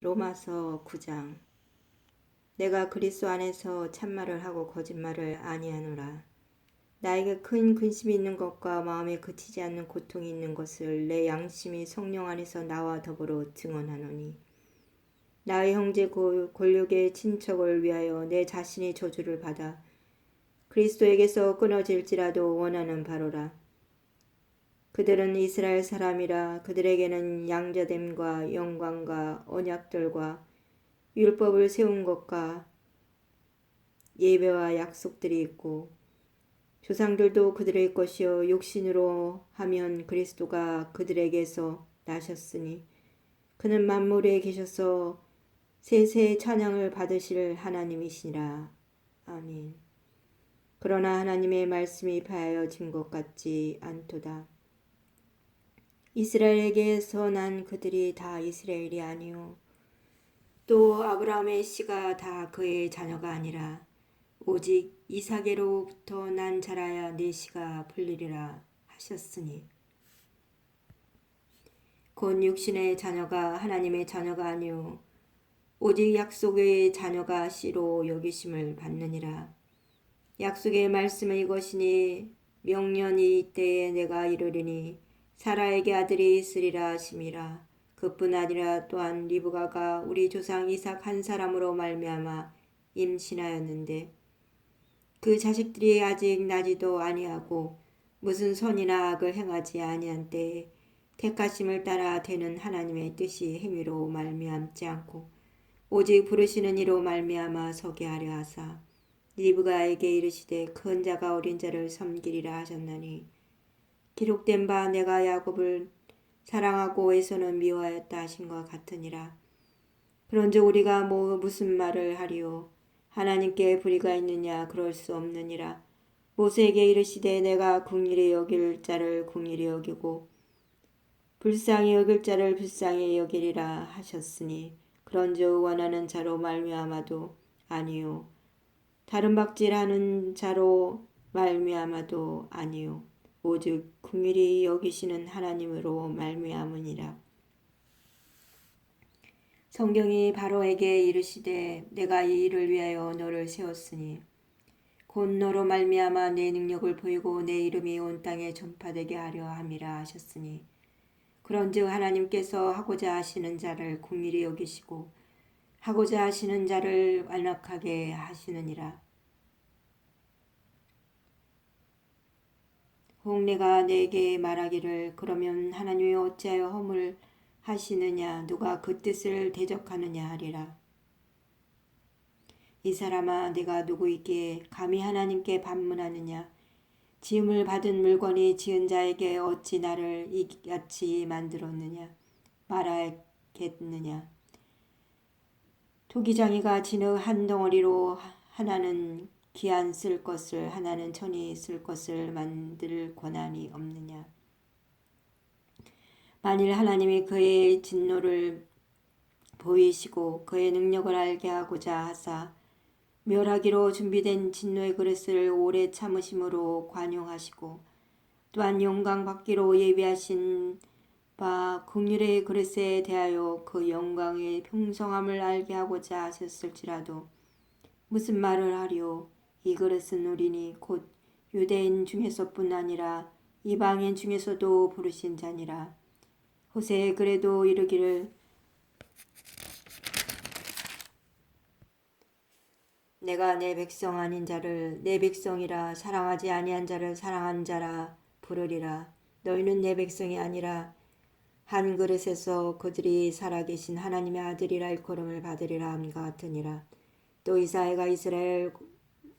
로마서 9장 내가 그리스도 안에서 참말을 하고 거짓말을 아니하노라. 나에게 큰 근심이 있는 것과 마음에 그치지 않는 고통이 있는 것을 내 양심이 성령 안에서 나와 더불어 증언하노니 나의 형제 고- 골육의 친척을 위하여 내 자신이 저주를 받아 그리스도에게서 끊어질지라도 원하는 바로라. 그들은 이스라엘 사람이라 그들에게는 양자됨과 영광과 언약들과 율법을 세운 것과 예배와 약속들이 있고 조상들도 그들의 것이요 육신으로 하면 그리스도가 그들에게서 나셨으니 그는 만물에 계셔서 세세의 찬양을 받으실 하나님이시니라. 아멘. 그러나 하나님의 말씀이 파하여진 것 같지 않도다. 이스라엘에게서 난 그들이 다 이스라엘이 아니요 또 아브라함의 씨가 다 그의 자녀가 아니라 오직 이삭에로부터 난 자라야 내 씨가 풀리리라 하셨으니. 곧 육신의 자녀가 하나님의 자녀가 아니요 오직 약속의 자녀가 씨로 여기심을 받느니라. 약속의 말씀은 이것이니 명년이 이때에 내가 이르리니 사라에게 아들이 있으리라 하심이라. 그뿐 아니라 또한 리브가가 우리 조상 이삭 한 사람으로 말미암아 임신하였는데 그 자식들이 아직 나지도 아니하고 무슨 선이나 악을 행하지 아니한 때에 택하심을 따라 되는 하나님의 뜻이 행위로 말미암지 않고 오직 부르시는 이로 말미암아 서게 하려 하사 리브가에게 이르시되 큰 자가 어린 자를 섬기리라 하셨나니 기록된 바 내가 야곱을 사랑하고 에서는 미워하였다 하신 것 같으니라. 그런즉 우리가 뭐 무슨 말을 하리요? 하나님께 불의가 있느냐 그럴 수 없느니라. 모세에게 이르시되 내가 궁일이 여길 자를 궁일이 여기고 불쌍히 여길 자를 불쌍히 여기리라 하셨으니 그런즉 원하는 자로 말미암아도 아니요 다른 박질하는 자로 말미암아도 아니요 오직 궁일이 여기시는 하나님으로 말미암으니라. 성경이 바로에게 이르시되 내가 이 일을 위하여 너를 세웠으니 곧 너로 말미암아 내 능력을 보이고 내 이름이 온 땅에 전파되게 하려 함이라 하셨으니 그런즉 하나님께서 하고자 하시는 자를 궁일이 여기시고 하고자 하시는 자를 완악하게 하시느니라. 혹 내가 내게 말하기를 그러면 하나님이 어찌하여 허물 하시느냐? 누가 그 뜻을 대적하느냐 하리라. 이 사람아 내가 누구이기에 감히 하나님께 반문하느냐? 지음을 받은 물건이 지은 자에게 어찌 나를 이같이 만들었느냐? 말하겠느냐? 토기장이가 진흙 한 덩어리로 하나는 기한 쓸 것을 하나는 천이 쓸 것을 만들 권한이 없느냐? 만일 하나님이 그의 진노를 보이시고 그의 능력을 알게 하고자 하사 멸하기로 준비된 진노의 그릇을 오래 참으심으로 관용하시고 또한 영광 받기로 예비하신 바 국률의 그릇에 대하여 그 영광의 풍성함을 알게 하고자 하셨을지라도 무슨 말을 하리오 이 그릇은 우리니 곧 유대인 중에서뿐 아니라 이방인 중에서도 부르신 자니라. 호세에 그래도 이르기를 내가 내 백성 아닌 자를 내 백성이라 사랑하지 아니한 자를 사랑한 자라 부르리라. 너희는 내 백성이 아니라 한 그릇에서 그들이 살아계신 하나님의 아들이라 일컬음을 받으리라 함과 같으니라. 또 이사야가 이스라엘에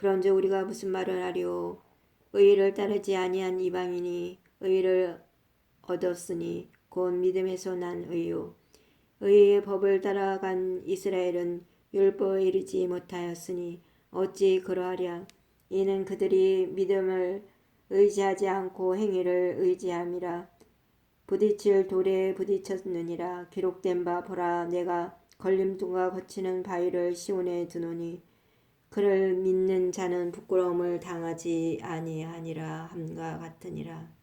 그런즉 우리가 무슨 말을 하리오? 의를 따르지 아니한 이방인이 의를 얻었으니 곧 믿음에서 난 의요. 의의 법을 따라간 이스라엘은 율법에 이르지 못하였으니 어찌 그러하랴? 이는 그들이 믿음을 의지하지 않고 행위를 의지함이라. 부딪힐 돌에 부딪혔느니라. 기록된 바 보라 내가 걸림돌과 거치는 바위를 시온에 두노니 그를 믿는 자는 부끄러움을 당하지 아니하니라 함과 같으니라.